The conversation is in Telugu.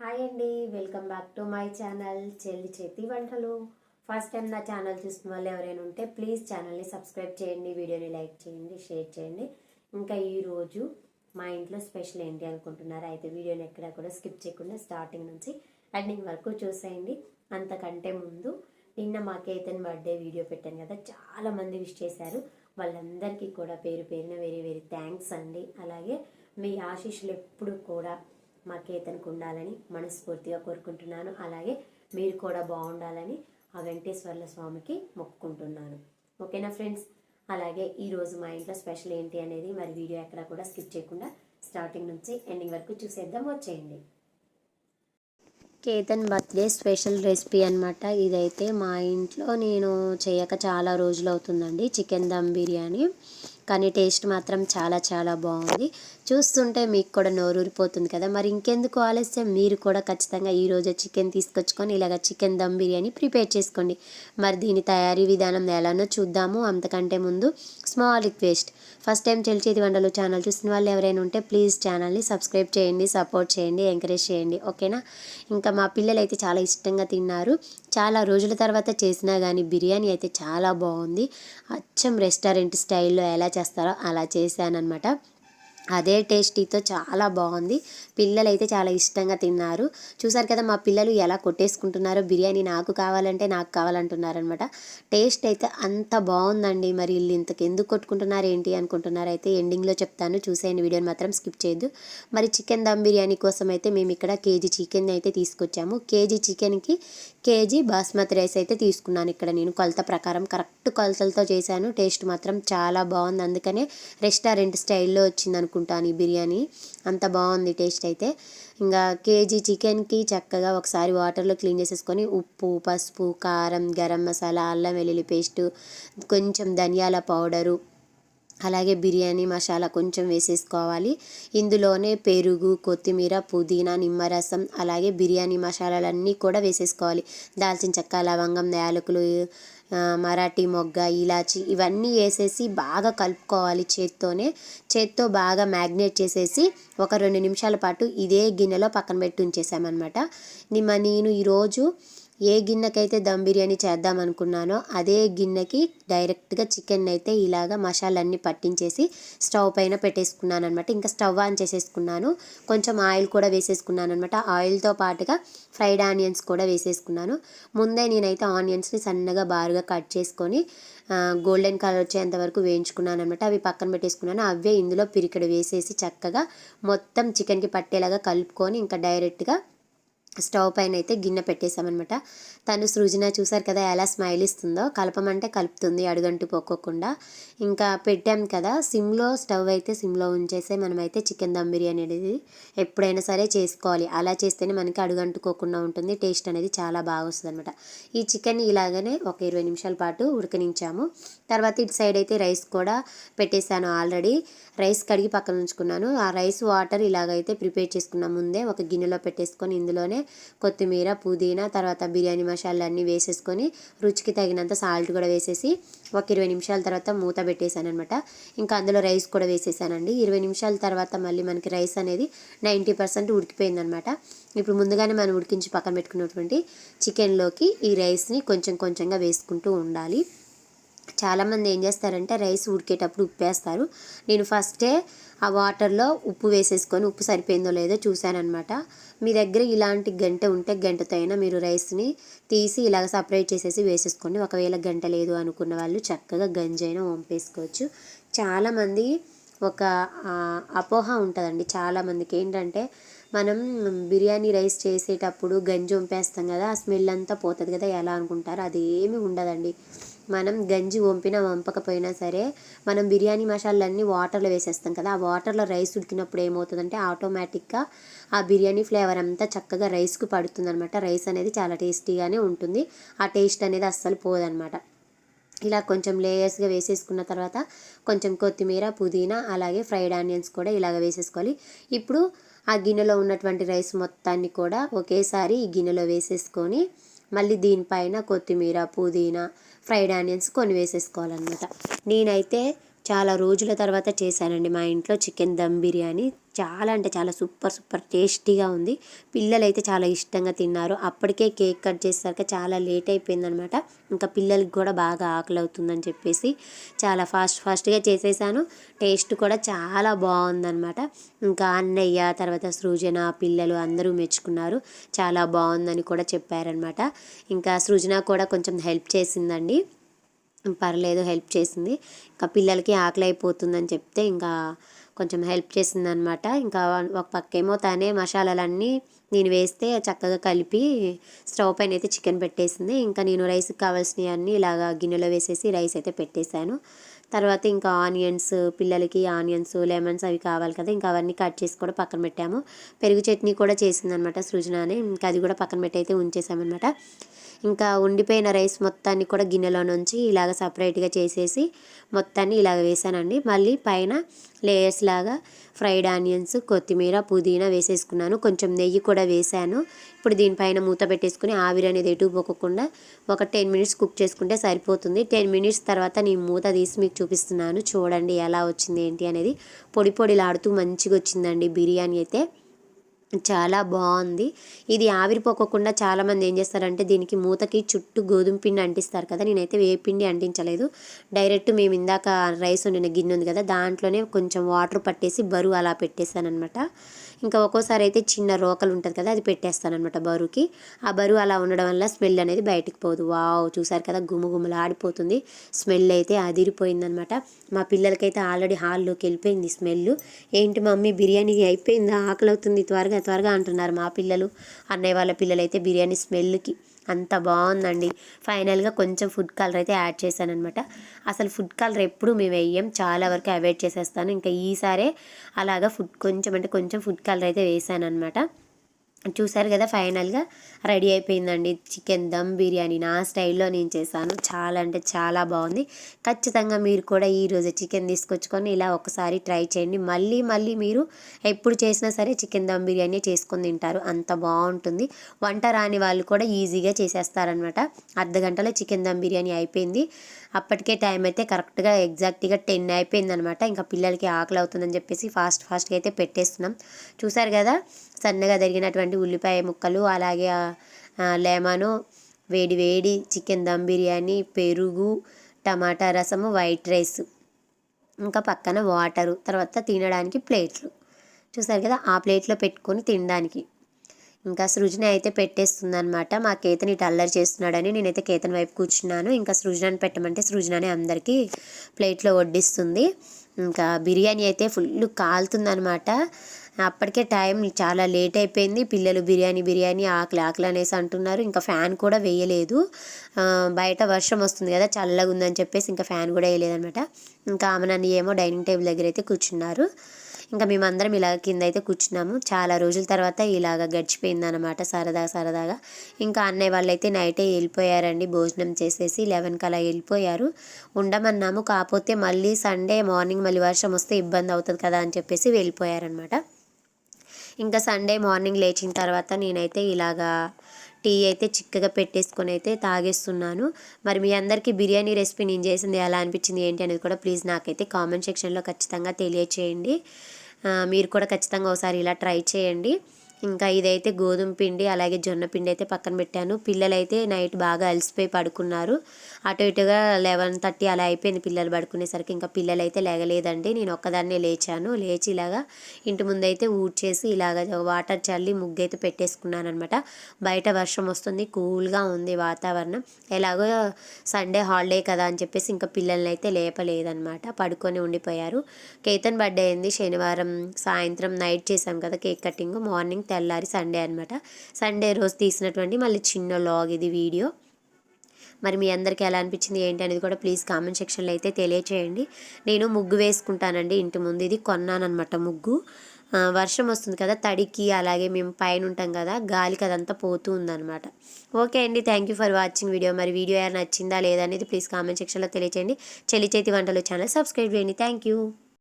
హాయ్ అండి welcome back to my channel చెల్లి చేతి వంటలు. ఫస్ట్ టైం నా ఛానల్ చూస్తున్న వాళ్ళు ఎవరైనా ఉంటే ప్లీజ్ ఛానల్ని సబ్స్క్రైబ్ చేయండి వీడియోని లైక్ చేయండి షేర్ చేయండి. ఇంకా ఈరోజు మా ఇంట్లో స్పెషల్ ఏంటి అనుకుంటున్నారు? అయితే వీడియోని ఎక్కడా కూడా స్కిప్ చేయకుండా స్టార్టింగ్ నుంచి ఎండింగ్ వరకు చూసేయండి. అంతకంటే ముందు నిన్న మా కేతన్ బర్త్డే వీడియో పెట్టాను కదా చాలా మంది విష్ చేశారు. వాళ్ళందరికీ కూడా పేరు పేరున వెరీ వెరీ థ్యాంక్స్ అండి. అలాగే మీ ఆశీస్సులు ఎప్పుడు కూడా మా కేతన్కు ఉండాలని మనస్ఫూర్తిగా కోరుకుంటున్నాను. అలాగే మీరు కూడా బాగుండాలని ఆ వెంకటేశ్వర్ల స్వామికి మొక్కుకుంటున్నాను. ఓకేనా ఫ్రెండ్స్? అలాగే ఈరోజు మా ఇంట్లో స్పెషల్ ఏంటి అనేది మరి వీడియో ఎక్కడ కూడా స్కిప్ చేయకుండా స్టార్టింగ్ నుంచి ఎండింగ్ వరకు చూసేద్దాం. వచ్చేయండి. కేతన్ బర్త్డే స్పెషల్ రెసిపీ అనమాట ఇదైతే మా ఇంట్లో నేను చేయక చాలా రోజులు అవుతుందండి. చికెన్ దమ్ బిర్యానీ. కానీ టేస్ట్ మాత్రం చాలా చాలా బాగుంది. చూస్తుంటే మీకు కూడా నోరూరిపోతుంది కదా. మరి ఇంకెందుకు ఆలస్యం? మీరు కూడా ఖచ్చితంగా ఈరోజు చికెన్ తీసుకొచ్చుకొని ఇలాగ చికెన్ దమ్ బిర్యానీ ప్రిపేర్ చేసుకోండి. మరి దీని తయారీ విధానం ఎలానో చూద్దాము. అంతకంటే ముందు స్మాల్ రిక్వెస్ట్ ఫస్ట్ టైం చెల్చేది వండలు వంటలు ఛానల్ చూసిన వాళ్ళు ఎవరైనా ఉంటే ప్లీజ్ ఛానల్ని సబ్స్క్రైబ్ చేయండి సపోర్ట్ చేయండి ఎంకరేజ్ చేయండి ఓకేనా? ఇంకా మా పిల్లలు అయితే చాలా ఇష్టంగా తిన్నారు. చాలా రోజుల తర్వాత చేసినా కానీ బిర్యానీ అయితే చాలా బాగుంది. అచ్చం రెస్టారెంట్ స్టైల్లో ఎలా చేస్తారో అలా చేశానమాట అదే టేస్టీతో చాలా బాగుంది. పిల్లలు అయితే చాలా ఇష్టంగా తిన్నారు. చూసారు కదా మా పిల్లలు ఎలా కొట్టేసుకుంటున్నారో బిర్యానీ నాకు కావాలంటే నాకు కావాలంటున్నారనమాట టేస్ట్ అయితే అంత బాగుందండి. మరి వీళ్ళు ఇంతకు ఎందుకు కొట్టుకుంటున్నారు ఏంటి అనుకుంటున్నారు అయితే ఎండింగ్లో చెప్తాను. చూసేయండి వీడియోని మాత్రం స్కిప్ చేయొద్దు. మరి చికెన్ దమ్ బిర్యానీ కోసం అయితే మేము ఇక్కడ కేజీ చికెన్ అయితే తీసుకొచ్చాము. కేజీ చికెన్కి కేజీ బాస్మతి రైస్ అయితే తీసుకున్నాను ఇక్కడ నేను. కొలత ప్రకారం కరెక్ట్ కొలతలతో చేశాను. టేస్ట్ మాత్రం చాలా బాగుంది. అందుకనే రెస్టారెంట్ స్టైల్లో వచ్చింది చేసుకుంటాను ఈ బిర్యానీ. అంత బాగుంది టేస్ట్ అయితే. ఇంకా కేజీ చికెన్కి చక్కగా ఒకసారి వాటర్లో క్లీన్ చేసేసుకొని ఉప్పు పసుపు కారం గరం మసాలా అల్లం వెల్లుల్లి పేస్టు కొంచెం ధనియాల పౌడరు అలాగే బిర్యానీ మసాలా కొంచెం వేసేసుకోవాలి. ఇందులోనే పెరుగు కొత్తిమీర పుదీనా నిమ్మరసం అలాగే బిర్యానీ మసాలాలన్నీ కూడా వేసేసుకోవాలి. దాల్చిన చెక్క లవంగం యాలకులు మరాఠీ మొగ్గ ఇలాచి ఇవన్నీ వేసేసి బాగా కలుపుకోవాలి చేత్తోనే. చేత్తో బాగా మ్యాగ్నేట్ చేసేసి ఒక రెండు నిమిషాల పాటు ఇదే గిన్నెలో పక్కన పెట్టి ఉంచేసామన్నమాట నిమ్మ నేను ఈరోజు ఏ గిన్నెకైతే దమ్ బిర్యానీ చేద్దాం అనుకున్నానో అదే గిన్నెకి డైరెక్ట్గా చికెన్ అయితే ఇలాగా మసాలన్నీ పట్టించేసి స్టవ్ పైన పెట్టేసుకున్నాను అనమాట ఇంకా స్టవ్ ఆన్ చేసేసుకున్నాను. కొంచెం ఆయిల్ కూడా వేసేసుకున్నాను అనమాట ఆయిల్తో పాటుగా ఫ్రైడ్ ఆనియన్స్ కూడా వేసేసుకున్నాను. ముందే నేనైతే ఆనియన్స్ని సన్నగా బారుగా కట్ చేసుకొని గోల్డెన్ కలర్ వచ్చేంత వరకు వేయించుకున్నాను అనమాట అవి పక్కన పెట్టేసుకున్నాను. అవే ఇందులో పిరికడు వేసేసి చక్కగా మొత్తం చికెన్కి పట్టేలాగా కలుపుకొని ఇంకా డైరెక్ట్గా స్టవ్ పైన అయితే గిన్నె పెట్టేశామన్నమాట. తను సృజన చూసారు కదా ఎలా స్మైల్ ఇస్తుందో. కలపమంటే కలుపుతుంది అడుగంటు పోకోకుండా. ఇంకా పెట్టాం కదా సిమ్లో స్టవ్ అయితే సిమ్లో ఉంచేసే మనమైతే చికెన్ దమ్ బిర్యానీ అనేది ఎప్పుడైనా సరే చేసుకోవాలి. అలా చేస్తేనే మనకి అడుగంటుకోకుండా ఉంటుంది టేస్ట్ అనేది చాలా బాగా వస్తుంది అనమాట ఈ చికెన్ ఇలాగనే ఒక ఇరవై నిమిషాల పాటు ఉడకనించాము. తర్వాత ఇటు సైడ్ అయితే రైస్ కూడా పెట్టేశాను ఆల్రెడీ. రైస్ కడిగి పక్కన ఉంచుకున్నాను. ఆ రైస్ వాటర్ ఇలాగైతే ప్రిపేర్ చేసుకున్న ముందే ఒక గిన్నెలో పెట్టేసుకొని ఇందులోనే కొత్తిమీర పుదీనా తర్వాత బిర్యానీ మసాలా అన్నీ వేసేసుకొని రుచికి తగినంత సాల్ట్ కూడా వేసేసి ఒక ఇరవై నిమిషాల తర్వాత మూత పెట్టేశాను అనమాట ఇంకా అందులో రైస్ కూడా వేసేసానండి. ఇరవై నిమిషాల తర్వాత మళ్ళీ మనకి రైస్ అనేది నైంటీ పర్సెంట్ ఉడికిపోయిందనమాట ఇప్పుడు ముందుగానే మనం ఉడికించి పక్కన పెట్టుకున్నటువంటి చికెన్లోకి ఈ రైస్ని కొంచెం కొంచెంగా వేసుకుంటూ ఉండాలి. చాలామంది ఏం చేస్తారంటే రైస్ ఉడికేటప్పుడు ఉప్పు వేస్తారు నేను ఫస్టే ఆ వాటర్లో ఉప్పు వేసేసుకొని ఉప్పు సరిపోయిందో లేదో చూశానమాట మీ దగ్గర ఇలాంటి గంట ఉంటే గంటతో అయినా మీరు రైస్ని తీసి ఇలాగ సపరేట్ చేసేసి వేసేసుకోండి. ఒకవేళ గంట లేదు అనుకున్న వాళ్ళు చక్కగా గంజైనా వంపేసుకోవచ్చు. చాలామంది ఒక అపోహ ఉంటుందండి. చాలామందికి ఏంటంటే మనం బిర్యానీ రైస్ చేసేటప్పుడు గంజి వంపేస్తాం కదా ఆ స్మెల్ అంతా పోతుంది కదా ఎలా అనుకుంటారు? అది ఏమి ఉండదండి. మనం గంజి వంపినా వంపకపోయినా సరే మనం బిర్యానీ మసాలాలన్నీ వాటర్లో వేసేస్తాం కదా ఆ వాటర్లో రైస్ ఉడికినప్పుడు ఏమవుతుందంటే ఆటోమేటిక్గా ఆ బిర్యానీ ఫ్లేవర్ అంతా చక్కగా రైస్కు పడుతుంది అనమాట రైస్ అనేది చాలా టేస్టీగానే ఉంటుంది. ఆ టేస్ట్ అనేది అస్సలు పోదనమాట. ఇలా కొంచెం లేయర్స్గా వేసేసుకున్న తర్వాత కొంచెం కొత్తిమీర పుదీనా అలాగే ఫ్రైడ్ ఆనియన్స్ కూడా ఇలాగ వేసేసుకోవాలి. ఇప్పుడు ఆ గిన్నెలో ఉన్నటువంటి రైస్ మొత్తాన్ని కూడా ఒకేసారి ఈ గిన్నెలో వేసేసుకొని మళ్ళీ దీనిపైన కొత్తిమీర పుదీనా ఫ్రైడ్ ఆనియన్స్ కొన్ని వేసేసుకోవాలన్నమాట నేనైతే చాలా రోజుల తర్వాత చేశానండి. మా ఇంట్లో చికెన్ దమ్ బిర్యానీ చాలా అంటే చాలా సూపర్ సూపర్ టేస్టీగా ఉంది. పిల్లలైతే చాలా ఇష్టంగా తిన్నారు. అప్పటికే కేక్ కట్ చేసేసరికి చాలా లేట్ అయిపోయిందనమాట. ఇంకా పిల్లలకి కూడా బాగా ఆకలి అవుతుందని చెప్పేసి చాలా ఫాస్ట్ ఫాస్ట్గా చేసేసాను. టేస్ట్ కూడా చాలా బాగుందనమాట. ఇంకా అన్నయ్య తర్వాత సృజన పిల్లలు అందరూ మెచ్చుకున్నారు. చాలా బాగుందని కూడా చెప్పారనమాట. ఇంకా సృజన కూడా కొంచెం హెల్ప్ చేసిందండి. పర్లేదు హెల్ప్ చేసింది. ఇంకా పిల్లలకి ఆకలి అయిపోతుందని చెప్తే ఇంకా కొంచెం హెల్ప్ చేసింది అనమాట ఇంకా ఒక పక్కేమో తనే మసాలాలన్నీ నేను వేస్తే చక్కగా కలిపి స్టవ్ పైన అయితే చికెన్ పెట్టేసింది. ఇంకా నేను రైస్కి కావాల్సినవి అన్నీ ఇలాగ గిన్నెలో వేసేసి రైస్ అయితే పెట్టేశాను. తర్వాత ఇంకా ఆనియన్స్ పిల్లలకి ఆనియన్స్ లెమన్స్ అవి కావాలి కదా ఇంకా అవన్నీ కట్ చేసి కూడా పక్కన పెట్టాము. పెరుగు చట్నీ కూడా చేసిందనమాట సృజనానే ఇంకా అది కూడా పక్కన పెట్టి అయితే ఉంచేసామన్నమాట ఇంకా ఉండిపోయిన రైస్ మొత్తాన్ని కూడా గిన్నెలో నుంచి ఇలాగ సపరేట్గా చేసేసి మొత్తాన్ని ఇలాగ వేసానండి. మళ్ళీ పైన లేయర్స్ లాగా ఫ్రైడ్ ఆనియన్స్ కొత్తిమీర పుదీనా వేసేసుకున్నాను. కొంచెం నెయ్యి కూడా వేసాను. ఇప్పుడు దీనిపైన మూత పెట్టేసుకుని ఆవిరి అనేది ఎటు పోకుండా ఒక టెన్ మినిట్స్ కుక్ చేసుకుంటే సరిపోతుంది. టెన్ మినిట్స్ తర్వాత నేను మూత తీసి మీకు చూపిస్తున్నాను. చూడండి ఎలా వచ్చింది ఏంటి అనేది. పొడి పొడిలాడుతూ మంచిగా వచ్చిందండి బిర్యానీ అయితే. చాలా బాగుంది. ఇది ఆవిరిపోకోకుండా చాలామంది ఏం చేస్తారంటే దీనికి మూతకి చుట్టూ గోధుమ పిండి అంటిస్తారు కదా. నేనైతే ఏ పిండి అంటించలేదు. డైరెక్ట్ మేము ఇందాక రైస్ వండిన గిన్నె ఉంది కదా దాంట్లోనే కొంచెం వాటర్ పట్టేసి బరువు అలా పెట్టేశాను ఇంకా ఒక్కోసారి అయితే చిన్న రోకలు ఉంటుంది కదా అది పెట్టేస్తానమాట బరువుకి. ఆ బరువు అలా ఉండడం వల్ల స్మెల్ అనేది బయటికి పోదు. వావ్ చూసారు కదా గుమగుమలు ఆడిపోతుంది స్మెల్ అయితే అదిరిపోయిందనమాట మా పిల్లలకైతే ఆల్రెడీ హాల్లోకి వెళ్ళిపోయింది స్మెల్ ఏంటి మమ్మీ బిర్యానీ అయిపోయిందా? ఆకలి అవుతుంది త్వరగా త్వరగా అంటున్నారు మా పిల్లలు. అన్నయ్య వాళ్ళ పిల్లలు అయితే బిర్యానీ స్మెల్కి అంత బాగుందండి. ఫైనల్గా కొంచెం ఫుడ్ కలర్ అయితే యాడ్ చేశాను అనమాట అసలు ఫుడ్ కలర్ ఎప్పుడు మేము వేయం చాలా వరకు అవాయిడ్ చేసేస్తాను. ఇంకా ఈసారే అలాగా ఫుడ్ కొంచెం అంటే కొంచెం ఫుడ్ కలర్ అయితే వేసాను అనమాట చూసారు కదా ఫైనల్గా రెడీ అయిపోయిందండి చికెన్ దమ్ బిర్యానీ. నా స్టైల్లో నేను చేశాను. చాలా అంటే చాలా బాగుంది. ఖచ్చితంగా మీరు కూడా ఈరోజు చికెన్ తీసుకొచ్చుకొని ఇలా ఒకసారి ట్రై చేయండి. మళ్ళీ మళ్ళీ మీరు ఎప్పుడు చేసినా సరే చికెన్ దమ్ బిర్యానీ చేసుకొని తింటారు. అంత బాగుంటుంది. వంట రాని వాళ్ళు కూడా ఈజీగా చేసేస్తారనమాట అర్ధ గంటలో చికెన్ దమ్ బిర్యానీ అయిపోయింది. అప్పటికే టైం అయితే కరెక్ట్గా ఎగ్జాక్ట్గా టెన్ అయిపోయింది అనమాట ఇంకా పిల్లలకి ఆకలి అవుతుందని చెప్పేసి ఫాస్ట్ ఫాస్ట్గా అయితే పెట్టేస్తున్నాం. చూసారు కదా సన్నగా తరిగినటువంటి ఉల్లిపాయ ముక్కలు అలాగే లెమను వేడి వేడి చికెన్ దమ్ బిర్యానీ పెరుగు టమాటా రసము వైట్ రైస్. ఇంకా పక్కన వాటరు. తర్వాత తినడానికి ప్లేట్లు. చూసారు కదా ఆ ప్లేట్లో పెట్టుకొని తినడానికి. ఇంకా సృజన అయితే పెట్టేస్తుంది అనమాట మా కేతన్ ఇటు అల్లరి చేస్తున్నాడని నేనైతే కేతన్ వైపు కూర్చున్నాను. ఇంకా సృజనని పెట్టమంటే సృజననే అందరికీ ప్లేట్లో వడ్డిస్తుంది. ఇంకా బిర్యానీ అయితే ఫుల్ కాలుతుందనమాట అప్పటికే టైం చాలా లేట్ అయిపోయింది. పిల్లలు బిర్యానీ బిర్యానీ ఆకలి ఆకలి అనేసి అంటున్నారు. ఇంకా ఫ్యాన్ కూడా వేయలేదు. బయట వర్షం వస్తుంది కదా చల్లగా ఉందని చెప్పేసి ఇంకా ఫ్యాన్ కూడా వేయలేదనమాట ఇంకా ఆమె నన్ను ఏమో డైనింగ్ టేబుల్ దగ్గర అయితే కూర్చున్నారు. ఇంకా మేమందరం ఇలా కింద అయితే కూర్చున్నాము. చాలా రోజుల తర్వాత ఇలాగ గడిచిపోయిందనమాట సరదా సరదాగా. ఇంకా అన్నయ్య వాళ్ళు అయితే నైటే వెళ్ళిపోయారండి భోజనం చేసేసి లెవెన్కి అలా వెళ్ళిపోయారు. ఉండమన్నాము కాకపోతే మళ్ళీ సండే మార్నింగ్ మళ్ళీ వర్షం వస్తే ఇబ్బంది అవుతుంది కదా అని చెప్పేసి వెళ్ళిపోయారనమాట ఇంకా సండే మార్నింగ్ లేచిన తర్వాత నేనైతే ఇలాగా టీ అయితే చిక్కగా పెట్టేసుకొని అయితే తాగేస్తున్నాను. మరి మీ అందరికీ బిర్యానీ రెసిపీ నేను చేసింది ఎలా అనిపించింది ఏంటి అనేది కూడా ప్లీజ్ నాకైతే కామెంట్ సెక్షన్లో ఖచ్చితంగా తెలియచేయండి. మీరు కూడా ఖచ్చితంగా ఒకసారి ఇలా ట్రై చేయండి. ఇంకా ఇదైతే గోధుమ పిండి అలాగే జొన్న పిండి అయితే పక్కన పెట్టాను. పిల్లలైతే నైట్ బాగా అలసిపోయి పడుకున్నారు. అటు ఇటుగా లెవెన్ థర్టీ అలా అయిపోయింది పిల్లలు పడుకునేసరికి. ఇంకా పిల్లలైతే లేగలేదండి. నేను ఒక్కదాన్నే లేచాను. లేచి ఇలాగా ఇంటి ముందైతే ఊడ్చేసి ఇలాగ వాటర్ చల్లి ముగ్గు అయితే పెట్టేసుకున్నాను అనమాట బయట వర్షం వస్తుంది. కూల్గా ఉంది వాతావరణం. ఎలాగో సండే హాలిడే కదా అని చెప్పేసి ఇంకా పిల్లల్ని అయితే లేపలేదనమాట పడుకొని ఉండిపోయారు. కేతన్ బర్త్డే అయింది. శనివారం సాయంత్రం నైట్ చేసాం కదా కేక్ కటింగ్. మార్నింగ్ తెల్లారి సండే అనమాట సండే రోజు తీసినటువంటి మళ్ళీ చిన్న లాగ్ ఇది వీడియో. మరి మీ అందరికీ ఎలా అనిపించింది ఏంటి అనేది కూడా ప్లీజ్ కామెంట్ సెక్షన్లో అయితే తెలియచేయండి. నేను ముగ్గు వేసుకుంటానండి ఇంటి ముందు. ఇది కొన్నానమాట ముగ్గు. వర్షం వస్తుంది కదా తడికి అలాగే మేము పైన ఉంటాం కదా గాలికి అదంతా పోతూ ఉందన్నమాట. ఓకే అండి thank you for watching video మరి వీడియో నచ్చిందా లేదా అనేది ప్లీజ్ కామెంట్ సెక్షన్లో తెలియచేయండి. చెల్లి చేతి వంటలు ఛానల్ సబ్స్క్రైబ్ చేయండి. Thank you